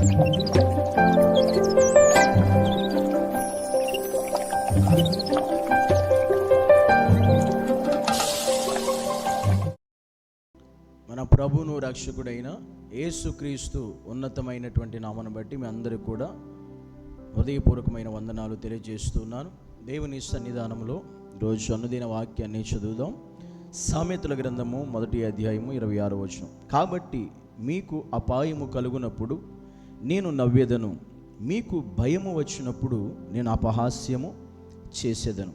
మన ప్రభును రక్షకుడైన యేసుక్రీస్తు ఉన్నతమైనటువంటి నామను బట్టి మీ అందరికీ కూడా హృదయపూర్వకమైన వందనాలు తెలియజేస్తున్నాను. దేవుని సన్నిధానంలో రోజు అనుదిన వాక్యాన్ని చదువుదాం. సామెతల గ్రంథము మొదటి అధ్యాయము ఇరవై ఆరు వచనం. కాబట్టి మీకు అపాయము కలుగునప్పుడు నేను నవ్వేదను. మీకు భయము వచ్చినప్పుడు నేను అపహాస్యము చేసేదను.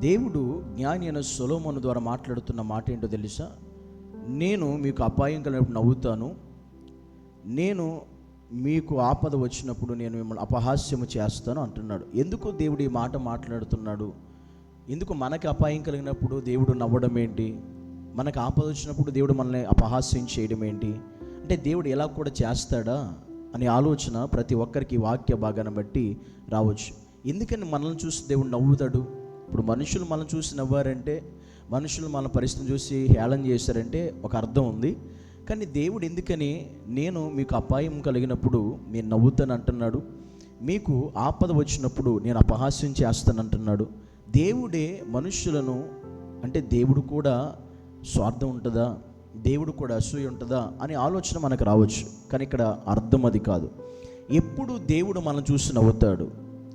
దేవుడు జ్ఞాని అయిన సొలోమోను ద్వారా మాట్లాడుతున్న మాట ఏంటో తెలుసా? నేను మీకు అపాయం కలిగినప్పుడు నవ్వుతాను. నేను మీకు ఆపద వచ్చినప్పుడు నేను మిమ్మల్ని అపహాస్యము చేస్తాను అంటున్నాడు. ఎందుకు దేవుడు ఈ మాట మాట్లాడుతున్నాడు? ఎందుకు మనకి అపాయం కలిగినప్పుడు దేవుడు నవ్వడం ఏంటి? మనకు ఆపద వచ్చినప్పుడు దేవుడు మనల్ని అపహాస్యం చేయడం ఏంటి? అంటే దేవుడు ఎలా కూడా చేస్తాడా? అనే ఆలోచన ప్రతి ఒక్కరికి వాక్య భాగాన్ని బట్టి రావచ్చు. ఎందుకని మనల్ని చూసి దేవుడు నవ్వుతాడు? ఇప్పుడు మనుషులు మనం చూసి నవ్వారంటే మనుషులు మన పరిస్థితిని చూసి హేళన చేశారంటే ఒక అర్థం ఉంది. కానీ దేవుడు ఎందుకని నేను మీకు అపాయం కలిగినప్పుడు నేను నవ్వుతాను అంటున్నాడు? మీకు ఆపద వచ్చినప్పుడు నేను అపహాస్యం చేస్తాను అంటున్నాడు? దేవుడే మనుషులను అంటే దేవుడు కూడా స్వార్థం ఉంటుందా? దేవుడు కూడా అసూయ ఉంటుందా అనే ఆలోచన మనకు రావచ్చు కానీ ఇక్కడ అర్థం అది కాదు. ఎప్పుడు దేవుడు మనం చూసి నవ్వుతాడు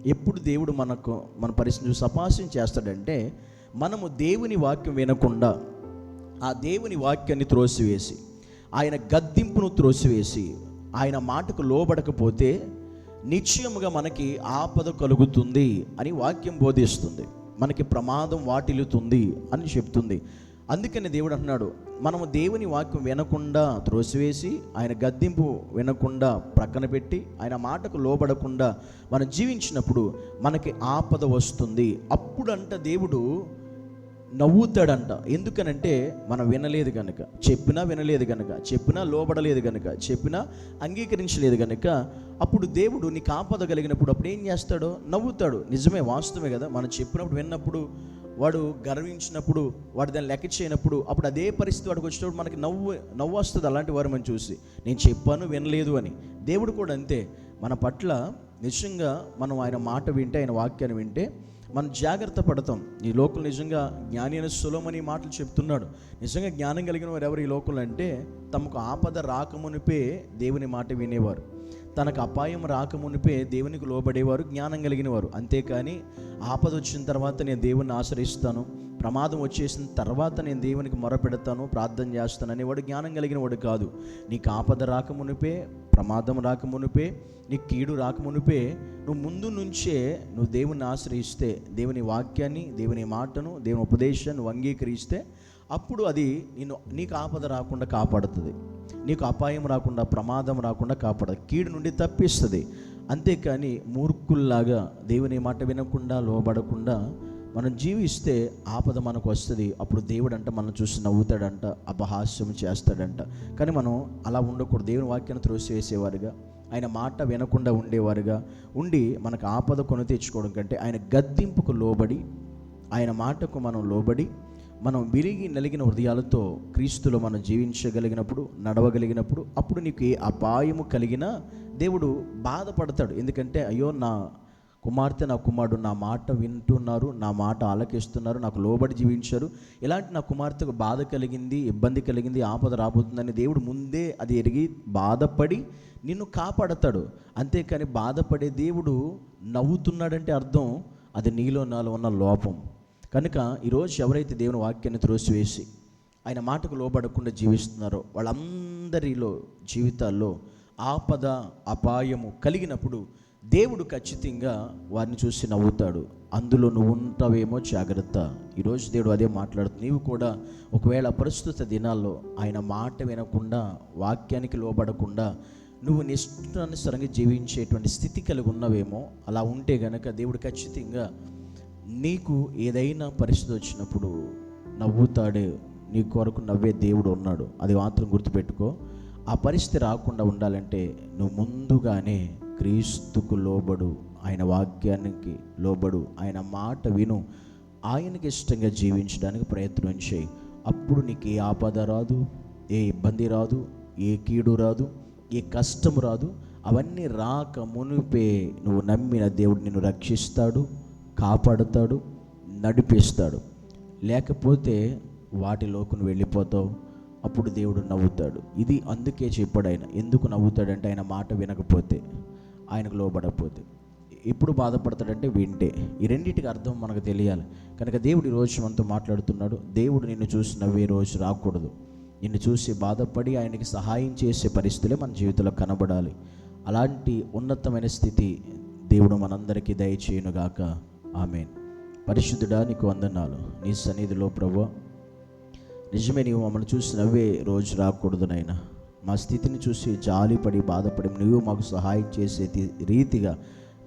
ఎప్పుడు దేవుడు మనకు మన పరిస్థితి చూసి అపాసం చేస్తాడంటే మనము దేవుని వాక్యం వినకుండా ఆ దేవుని వాక్యాన్ని త్రోసివేసి ఆయన గద్దింపును త్రోసివేసి ఆయన మాటకు లోబడకపోతే నిశ్చయముగా మనకి ఆపద కలుగుతుంది అని వాక్యం బోధిస్తుంది. మనకి ప్రమాదం వాటిల్లుతుంది అని చెప్తుంది. అందుకని దేవుడు అంటున్నాడు మనము దేవుని వాక్యం వినకుండా త్రోసివేసి ఆయన గద్దింపు వినకుండా ప్రక్కన పెట్టి ఆయన మాటకు లోబడకుండా మనం జీవించినప్పుడు మనకి ఆపద వస్తుంది. అప్పుడంట దేవుడు నవ్వుతాడంట. ఎందుకనంటే మనం వినలేదు కనుక చెప్పినా వినలేదు కనుక చెప్పినా లోబడలేదు కనుక చెప్పినా అంగీకరించలేదు కనుక అప్పుడు దేవుడు నీకు ఆపద కలిగినప్పుడు అప్పుడు ఏం చేస్తాడో? నవ్వుతాడు. నిజమే వాస్తవమే కదా? మనం చెప్పినప్పుడు విన్నప్పుడు వాడు గర్వించినప్పుడు వాడు దాన్ని లెక్క చేయనప్పుడు అప్పుడు అదే పరిస్థితి వాడికి వచ్చినప్పుడు మనకి నవ్వు నవ్వు వస్తుంది అలాంటి వారు మనం చూసి. నేను చెప్పాను వినలేదు అని. దేవుడు కూడా అంతే. మన పట్ల నిజంగా మనం ఆయన మాట వింటే ఆయన వాక్యాన్ని వింటే మనం జాగ్రత్త పడతాం. ఈ లోకం నిజంగా జ్ఞాని అనే సులమని మాటలు చెప్తున్నాడు. నిజంగా జ్ఞానం కలిగిన వారు ఎవరు ఈ లోకంలో అంటే తమకు ఆపద రాకమునిపే దేవుని మాట వినేవారు. తనకు అపాయం రాకమునిపే దేవునికి లోబడేవారు జ్ఞానం కలిగిన వారు అంతేకాని ఆపద వచ్చిన తర్వాత నేను దేవుణ్ణి ఆశ్రయిస్తాను ప్రమాదం వచ్చేసిన తర్వాత నేను దేవునికి మొరపెడతాను ప్రార్థన చేస్తాను అనేవాడు జ్ఞానం కలిగిన వాడు కాదు. నీకు ఆపద రాకమునిపే ప్రమాదం రాకమునిపే నీ కీడు రాకమునిపే నువ్వు ముందు నుంచే నువ్వు దేవుని ఆశ్రయిస్తే దేవుని వాక్యాన్ని దేవుని మాటను దేవుని ఉపదేశాన్ని అంగీకరిస్తే అప్పుడు అది నేను నీకు ఆపద రాకుండా కాపాడుతుంది. నీకు అపాయం రాకుండా ప్రమాదం రాకుండా కాపాడదు కీడు నుండి తప్పిస్తుంది. అంతేకాని మూర్ఖుల్లాగా దేవుని మాట వినకుండా లోబడకుండా మనం జీవిస్తే ఆపద మనకు వస్తుంది. అప్పుడు దేవుడు అంట మనం చూసి నవ్వుతాడంట అపహాస్యం చేస్తాడంట. కానీ మనం అలా ఉండకూడదు. దేవుని వాక్యాన్ని త్రోసివేసేవారుగా ఆయన మాట వినకుండా ఉండేవారుగా ఉండి మనకు ఆపద కొని తెచ్చుకోవడం కంటే ఆయన గద్దింపుకు లోబడి ఆయన మాటకు మనం లోబడి మనం విరిగి నలిగిన హృదయాలతో క్రీస్తులో మనం జీవించగలిగినప్పుడు నడవగలిగినప్పుడు అప్పుడు నీకు ఏ అపాయము కలిగినా దేవుడు బాధపడతాడు. ఎందుకంటే అయ్యో నా కుమార్తె నా కుమారుడు నా మాట వింటున్నారు నా మాట ఆలకిస్తున్నారు నాకు లోబడి జీవించారు. ఇలాంటి నా కుమార్తెకు బాధ కలిగింది ఇబ్బంది కలిగింది ఆపద రాబోతుందని దేవుడు ముందే అది ఎరిగి బాధపడి నిన్ను కాపాడతాడు. అంతేకాని బాధపడే దేవుడు నవ్వుతున్నాడంటే అర్థం అది నీలో నాలో ఉన్న లోపం. కనుక ఈరోజు ఎవరైతే దేవుని వాక్యాన్ని త్రోసివేసి ఆయన మాటకు లోబడకుండా జీవిస్తున్నారో వాళ్ళందరిలో జీవితాల్లో ఆపద అపాయము కలిగినప్పుడు దేవుడు ఖచ్చితంగా వారిని చూసి నవ్వుతాడు. అందులో నువ్వు ఉంటావేమో జాగ్రత్త. ఈరోజు దేవుడు అదే మాట్లాడుతుంది నీవు కూడా ఒకవేళ ప్రస్తుత దినాల్లో ఆయన మాట వినకుండా వాక్యానికి లోబడకుండా నువ్వు నిష్ఠానుసరంగా జీవించేటువంటి స్థితి కలిగి ఉన్నవేమో అలా ఉంటే గనక దేవుడు ఖచ్చితంగా నీకు ఏదైనా పరిస్థితి వచ్చినప్పుడు నవ్వుతాడే నీ కొరకు నవ్వే దేవుడు ఉన్నాడు. అది మాత్రం గుర్తుపెట్టుకో. ఆ పరిస్థితి రాకుండా ఉండాలంటే నువ్వు ముందుగానే క్రీస్తుకు లోబడు. ఆయన వాక్యానికి లోబడు. ఆయన మాట విను. ఆయనకి ఇష్టంగా జీవించడానికి ప్రయత్నం చేయి. అప్పుడు నీకు ఏ ఆపద రాదు ఏ ఇబ్బంది రాదు ఏ కీడు రాదు ఏ కష్టం రాదు. అవన్నీ రాక మునిపే నువ్వు నమ్మిన దేవుడు నిన్ను రక్షిస్తాడు. కాపాడుతాడు నడిపిస్తాడు. లేకపోతే వాటిలోకి నువ్వు వెళ్ళిపోతావు అప్పుడు దేవుడు నవ్వుతాడు. ఇది అందుకే చెప్పాడు ఆయన. ఎందుకు నవ్వుతాడంటే ఆయన మాట వినకపోతే ఆయనకు లోబడకపోతే. ఎప్పుడు బాధపడతాడంటే వింటే. ఈ రెండింటికి అర్థం మనకు తెలియాలి. కనుక దేవుడు ఈరోజు రోజు మనతో మాట్లాడుతున్నాడు. దేవుడు నిన్ను చూసి నవ్వే రోజు రాకూడదు. నిన్ను చూసి బాధపడి ఆయనకి సహాయం చేసే పరిస్థితులే మన జీవితంలో కనబడాలి. అలాంటి ఉన్నతమైన స్థితి దేవుడు మనందరికీ దయచేయునుగాక. ఆమెన్. పరిశుద్ధుడా నీకు వందనాలు. నీ సన్నిధిలో ప్రభు నిజమే నీవు మమ్మల్ని చూసి నవ్వే రోజు రాకూడదునైనా మా స్థితిని చూసి జాలిపడి బాధపడి నువ్వు మాకు సహాయం చేసే రీతిగా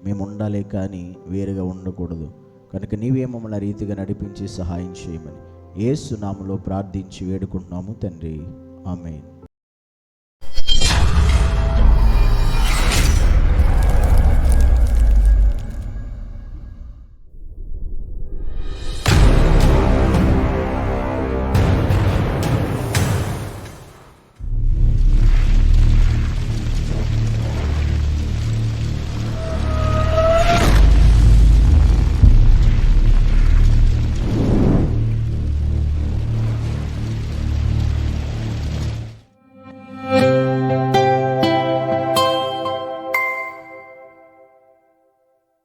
మేము ఉండాలి కానీ వేరుగా ఉండకూడదు. కనుక నీవే మమ్మల్ని రీతిగా నడిపించి సహాయం చేయమని ఏసు నామలో ప్రార్థించి వేడుకుంటున్నాము తండ్రి. ఆమెన్.